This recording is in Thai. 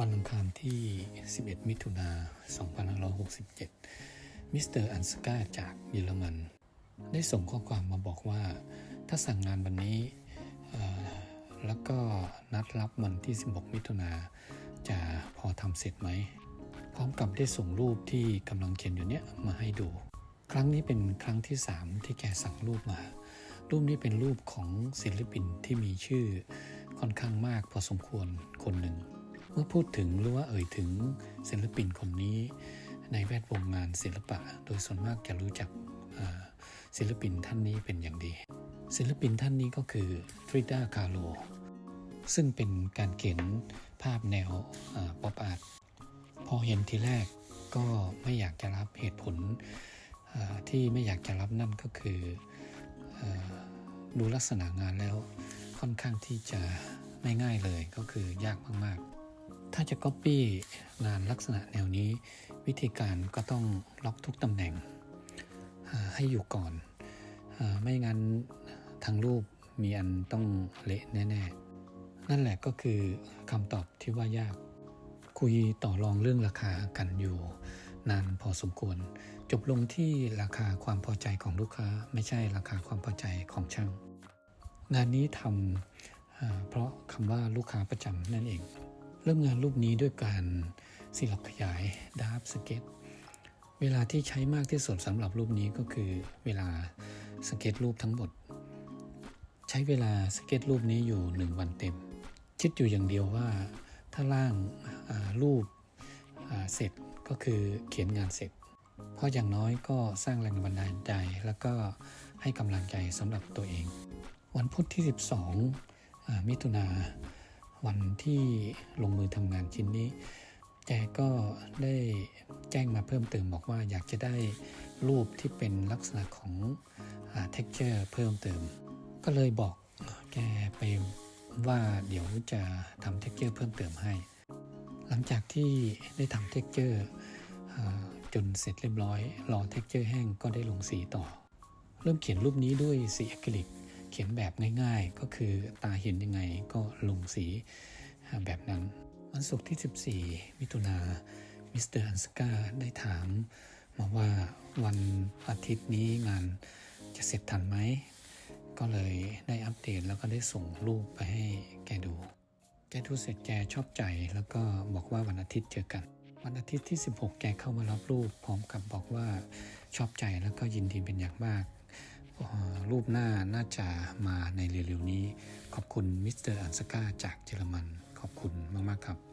วันอังคารที่ 11 มิถุนา 2567 มิสเตอร์อันสกาจากเยอรมัน ได้ส่งข้อความมาบอกว่า ถ้าสั่งงานวันนี้ แล้วก็นัดรับวันที่ 16 มิถุนา จะพอทำเสร็จไหม พร้อมกับได้ส่งรูปที่กำลังเขียนอยู่เนี้ยมาให้ดู ครั้งนี้เป็นครั้งที่ 3 ที่แกสั่งรูปมา รูปนี้เป็นรูปของศิลปินที่มีชื่อค่อนข้างมากพอสมควรคนหนึ่ง เมื่อพูดถึงหรือว่าเอ่ยถึงศิลปินคนนี้ ในแวดวงงานศิลปะ โดยส่วนมากจะรู้จักศิลปินท่านนี้เป็นอย่างดี ศิลปินท่านนี้ก็คือฟริดาคาโลซึ่งเป็นการเขียนภาพแนวป๊อปอาร์ตพอเห็นทีแรกก็ไม่อยากจะรับเหตุผลที่ไม่อยากจะรับนั่นก็คืออดูลักษณะงานแล้วค่อนข้างที่จะไม่ง่ายเลยก็คือยากมาก ๆ ถ้าจะ Copy งานลักษณะแนวนี้ วิธีการก็ต้องล็อกทุกตำแหน่งให้อยู่ก่อน ไม่งั้นทางรูปมีอันต้องเละแน่ๆ นั่นแหละก็คือคำตอบที่ว่ายาก คุยต่อรองเรื่องราคากันอยู่ นานพอสมควร จบลงที่ราคาความพอใจของลูกค้า ไม่ใช่ราคาความพอใจของช่าง งานนี้ทำเพราะคำว่าลูกค้าประจำนั่นเอง เริ่มงานรูปนี้ด้วยการสิล็อกขยายดาร์ฟสเก็ตเวลาที่ใช้มากที่สุดสำหรับรูปนี้ก็คือเวลาสเก็ตรูปทั้งหมด ใช้เวลาสเก็ตรูปนี้อยู่ 1 วันเต็ม คิดอยู่อย่างเดียวว่าถ้าร่างรูปเสร็จก็คือเขียนงานเสร็จ เพราะอย่างน้อยก็สร้างแรงบันดาลใจแล้วก็ให้กำลังใจสำหรับตัวเอง วันพุธที่ 12อ่ามิถุนา วันที่ลงมือทำงานชิ้นนี้แกก็ได้แจ้งมาเพิ่มเติมบอกว่าอยากจะได้รูปที่เป็นลักษณะของเท็กเจอร์เพิ่มเติม ก็เลยบอกแกไปว่าเดี๋ยวจะทำเท็กเจอร์เพิ่มเติมให้ หลังจากที่ได้ทำเท็กเจอร์จนเสร็จเรียบร้อย รอเท็กเจอร์แห้งก็ได้ลงสีต่อ เริ่มเขียนรูปนี้ด้วยสีอะคริลิก เขียนแบบง่ายๆ ก็คือตาเห็นยังไงก็ลงสีแบบนั้น วันศุกร์ที่ 14 มิถุนามิสเตอร์อันสกาได้ถามมาว่าวันอาทิตย์นี้งานจะเสร็จทันไหม ก็เลยได้อัปเดตแล้วก็ได้ส่งรูปไปให้แกดู แกดูเสร็จแกชอบใจแล้วก็บอกว่าวันอาทิตย์เจอกัน วันอาทิตย์ที่ 16 แกเข้ามารับรูปพร้อมกับบอกว่าชอบใจแล้วก็ยินดีเป็นอย่างมาก รูปหน้าน่าจะมาในเร็วๆนี้ ขอบคุณมิสเตอร์อันสกาจากเยอรมัน ขอบคุณมาก ๆ ครับ